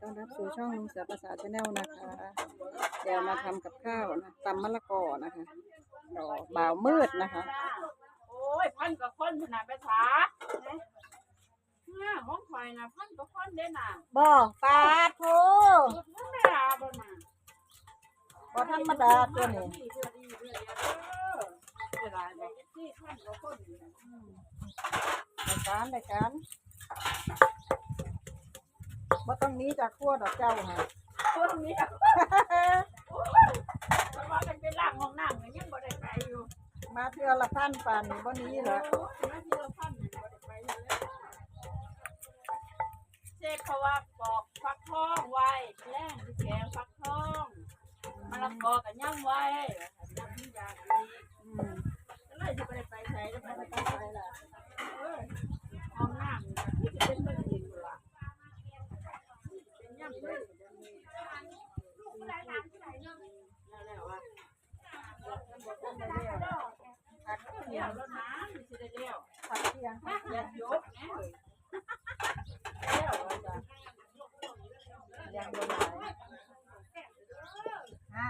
ต้อนรับสู่ช่องลุงเสือภาษาชาแนลนะคะเดี๋ยวมาทำกับข้าวนะตำมะละกอนะคะรอบ่าวมืดนะคะ โอ้ยพันกับคนขนาดภาษาเนี่ยมองควายนะพันกับคนเด้น่ะบ่ปลาโถสุดมันไม่ลาบ่น่ะบ่ธรรมดาตัวนี้เดือดดีเดือดเด้อเวลาเนี่ยที่พันกับคนนี่นะรายการรายการ บ่ต้องหนี้จากขั้วดอกเจ้าค่ะคนนี้เพราะว่ากันเป็นล่างของน้ำก็ยังบ่ได้ไปอยู่มาเทื่อละพันปานนี้บ่หนี้เหรอมาที่เราพันเนี่ยบ่ได้ไปอยู่แล้วเช็คเขาว่าปอกฟักทองไว้แล้งที่แกงฟักทองมะละกอกับย่ำไว้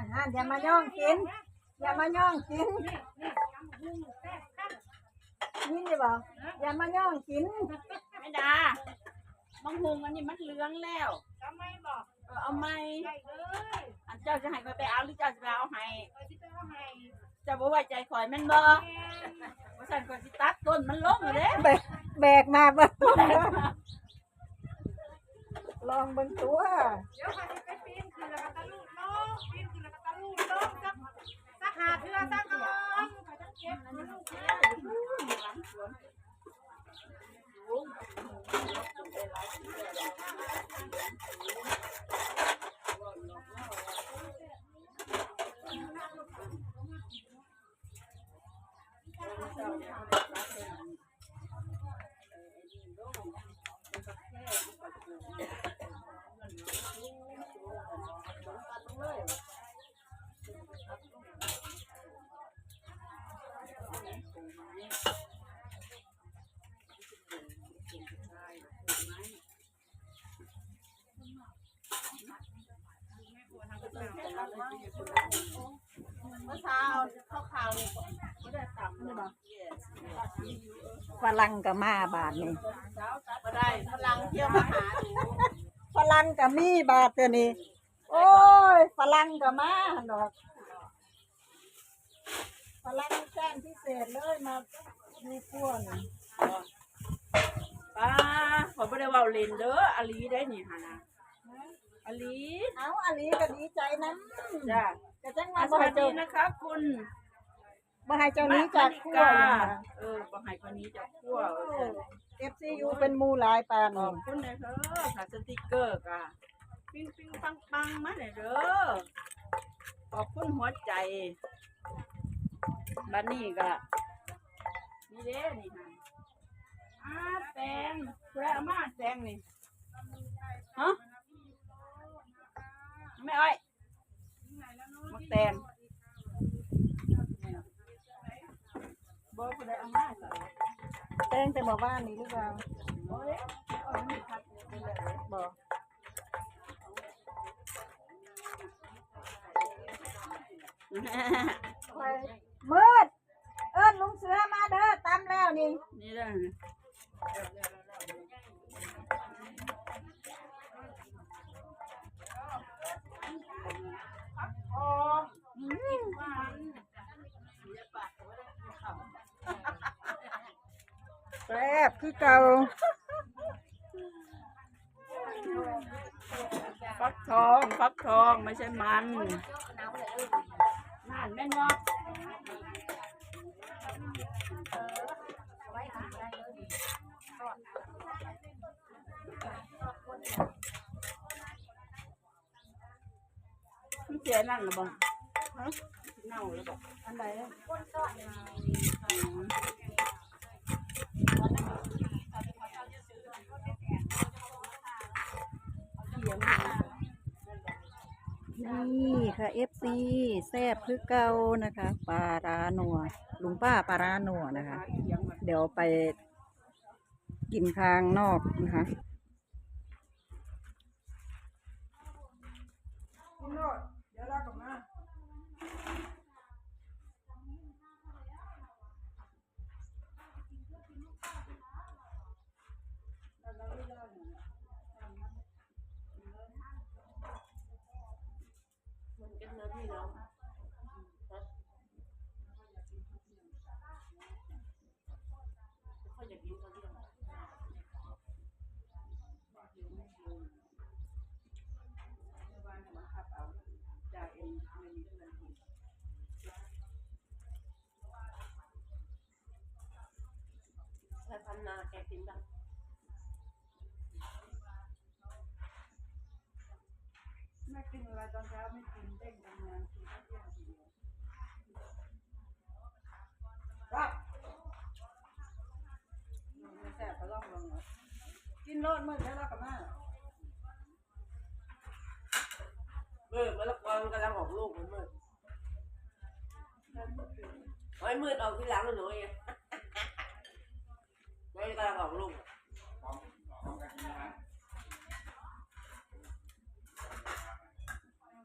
นห่านอย่ามาย่องกิน อย่ามาย่องกินนี่นี่บ่อย่ามาย่องกินไม่ดามังหุงอันนี้มันเหลืองแล้วทำไมบอก เออเอาไหมอันเจ้าจะให้ไปไปเอาหรือเจ้าจะไปเอาให้เจ้าบ่ไว้ใจข่อยแม่นบ่ว่าฉันก็สิตัดต้นมันลงอยู่เด้แบกแบกมาเบิ่งลองเบิ่งตัวเดี๋ยวค่ะจะไปปีนขึ้นแล้วก็ตะลุดลงปีนขึ้นแล้วก็ตะลุดลงสักสักหาเทือสักก่อนค่ะจะเก็บอันนี้ลูกเสือ เมื่อเช้าข้าวขาวนี่ก็ได้ตำนี่บ่ ฝรั่งก็มาบาทนี่เช้าตัดบ่ได้พลังเที่ยวมาหาดูฝรั่งก็มีบาทตัวนี้โอ้ยฝรั่งก็มาหั่นดอกฝรั่งแจ้งพิเศษเลยมาในครัวนี่ป้าขอบ่ได้เว้าเล่นเด้ออลีได้นี่หั่นน่ะอลีเอาอันนี้ก็ดีใจนะจ้ะก็จังอะว่าสบ่วัให้สดีเจ้านะคะคุณ บ่ให้เจ้านี้จากครัวเออบ่ให้คนนี้จากครัวเอฟซียูเป็นมูหลายปานขอบคุณนะเธอค่ะสติกเกอร์ค่ะปิ้งปิ้งปังปังมาเลยเด้อขอบคุณหัวใจบัดนี้ก็นี่เด้นี่ค่ะอาแตงแวะมาแตงนี่ฮะไม่อ้อยมักแตงบอกคนใดเอามาใส่ แจ้งแต่บอกว่านี่หรือเปล่าโอ้ยเอาอันนี้พัดไปเลยบอกมืด เอิ้นลุงเสือมาเด้อตามแล้วนี่ นี่ได้嗯 แซ่บคือเก่าฟักทองฟักทองไม่ใช่มันนั่นแม่งอกมันเสียนั่นหรือเปล่าเน่าหรือเปล่าอันใดนี่ นี่ค่ะเอฟซีแซ่บคือเก่านะคะปลาร้านัวลุงป้าปลาร้านัวนะคะ เดี๋ยวไปกินทางนอกนะคะเดี๋ยวเรากลับมา แกกินได้ไม่กินอะไรตอนเช้าไม่กินเต้นทำงานกินข้าวเที่ยงทีเดียวครับไม่แซ่บก็ล่องลงเอากินโลดมื้อแล้วเราก็มาเมื่อมะละกอกำลังออกลูกมันเมืดไว้มืดออกที่หลังหนูเอง ไว้กำลังออกลูก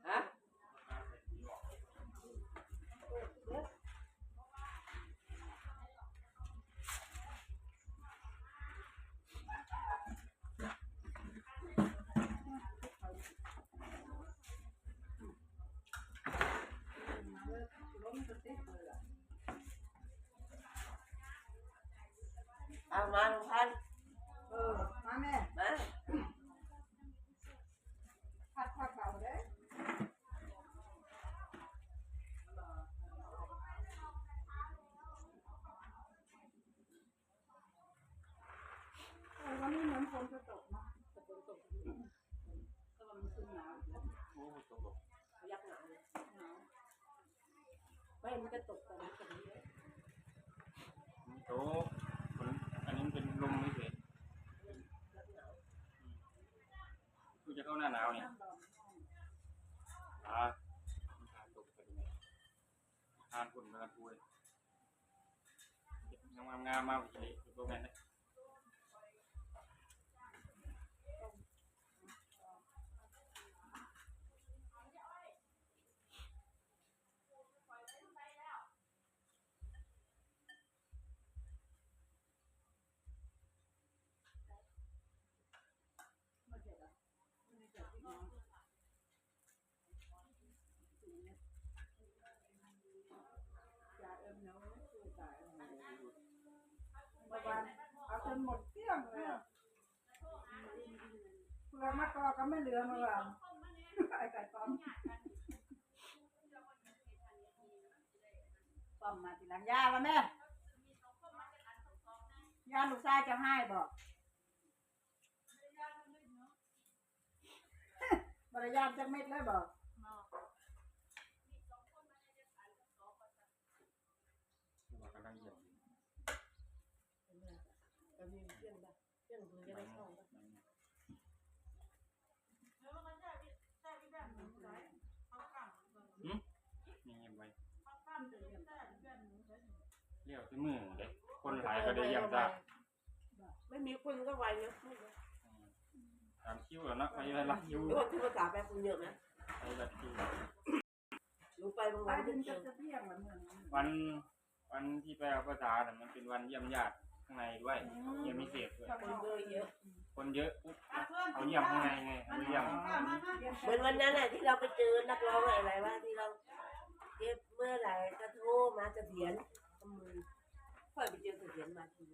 ฮะ ล้มสติ๊กเลยล่ะ เอามาลุงพันธุ์เออมาแม่มา ผัดผักเก่าเด้เออวันนี้เหมือนฝนจะตกเนาะแต่ฝนตกก็มันขึ้นหนาวอยู่แล้วยักหนาเลยไม่มันจะตกแต่มันจะนี้เลยโตมันอันนี้มันเป็น ลมไม่เฉยคือจะเข้าหน้าหนาวเนี่ยอ่าทานตกไปยังไงทานคนมากันพูดงามงามๆมากเลยตัวแกรมนะ ยาเอ็มเนาะสู้ตายเมื่อวานเอาจนหมดเกลี้ยงเลยอะเพื่อมะกอกก็ไม่เหลือเมื่อวานไอ้ไก่ต้มต้มมาทีหลังยาแล้วแม่ยาลูกชายจะให้บอกบริยามจักเม็ดเลยบอก ว่ากำลังเหยียบอยู่ จะมีเรื่องบ้างเรื่องคุณจะได้เข้าบ้างหืมนี่เงียบไว้เรียกที่มือเด็กคนหลายก็ได้เยี่ยมจ้าไม่มีคนก็ไวเยอะตามคิวแล้วนาะไปละคิวรือว่าที่ภาษาแปลคุณเยอะนะไปละคิวหนูไปบางวันถึไม่งเจะเที่ยงละเมืองนั้นวันวันที่ไปเอาภาษาแต่มันเป็นวันเยี่ยมญาติ ข้างในด้วยเยี่ยมพิเศษด้วยคนเยอะเยอะคนเยอะปุ๊บเอาเยี่ยมข้างในไงเอาเยี่ยมเหมือนวันนั้นน่ะที่เราไปเจอนักร้องอะไรว่าที่เราเก็บเมื่อไหร่ก็โทรมาเสถียรทำมือค่อยไปเจอเสถียรมาที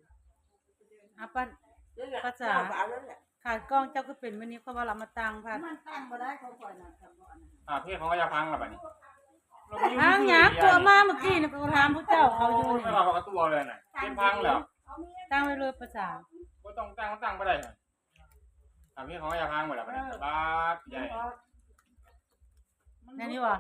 อาปันนั่นแหละภาษาภาษานั่นแหละขาดกล้องเจ้าก็เป็นวันนี้เพราะว่าเรามาตังพัดมันตั้งมาได้เขาคอยนะคำว่าอันนั้นอ่าเพศเขาก็จะพังแล้วแบบนี้ทางหยางตัวมาเมื่อกี้นี่ก็ถามผู้เจ้าเขาอยู่ไม่นี่เอาเขาตัวเลยน่ะเป็นพังแล้ว ตั้งไว้เลยภาษาก็ต้องตั้งตั้งไม่ได้เลยอ่าเพศเขาก็จะพังหมดแล้วแบบนี้บ้าใหญ่แน่นี่วะ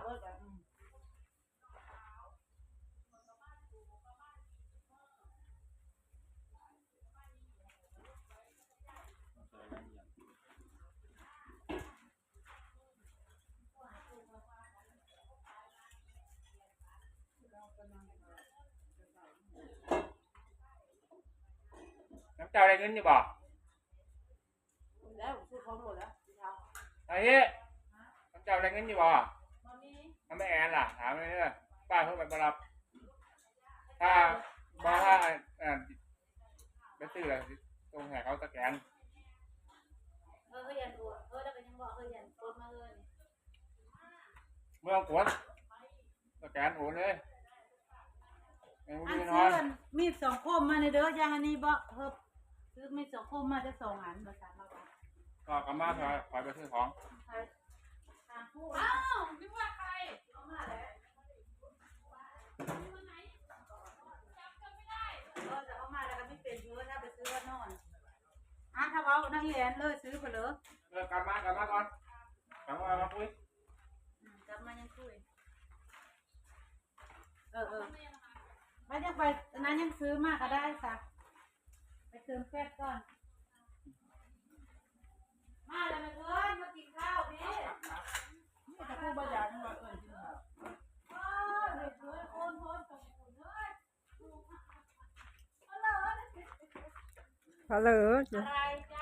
น้ำเจ้าได้เงินอยู่บ่แล้วซื้อของหมดแล้วเช้าไอ้เฮ้น้ำเจ้าได้เงินอยู่บ่น้ำไม่แอนล่ะ ถามเลยเด้อป้าเพิ่งไปบรับ ถ้าบ่ถ้าอ่าไปซื้อแล้วตรงแหกเขาสแกนเออเฮ้ยยันตัวเออแล้วก็ยังบอกเฮ้ยยันตัวมาเลยเมื่อกดสแกนโอนเลยไม่อันรู้นซื้ออนอันมีดสองคมมาในเด้อย่างอันนี้บ่เฮ้บ ซื้อมีดสองคมมาจะสองอันภาษาเราว่าก็กลับมาคอยคอยไปซื้อของอ้าวนึกว่าใครเออจะเอามาแล้วก็ไม่เป็นเยอะถ้าไปซื้อว่านอนอะถ้าเอานักเรียนเลยซื้อไปเลยเออกลับมากลับมาก่อนกลับมามาคุยอืมกลับมายังคุยเออเออไปยังไปอันนั้นยังซื้อมากก็ได้ค่ะไป เติมแฟตก่อน มาเลยมาเพื่อนมากินข้าวพี่ถ้าพูดบ่อยากมันว่าเอิ้นกินข้าวเออเด็กเพื่อนโอนโอนส่งคุณเฮ้ยพะเลอจ้ะอะไร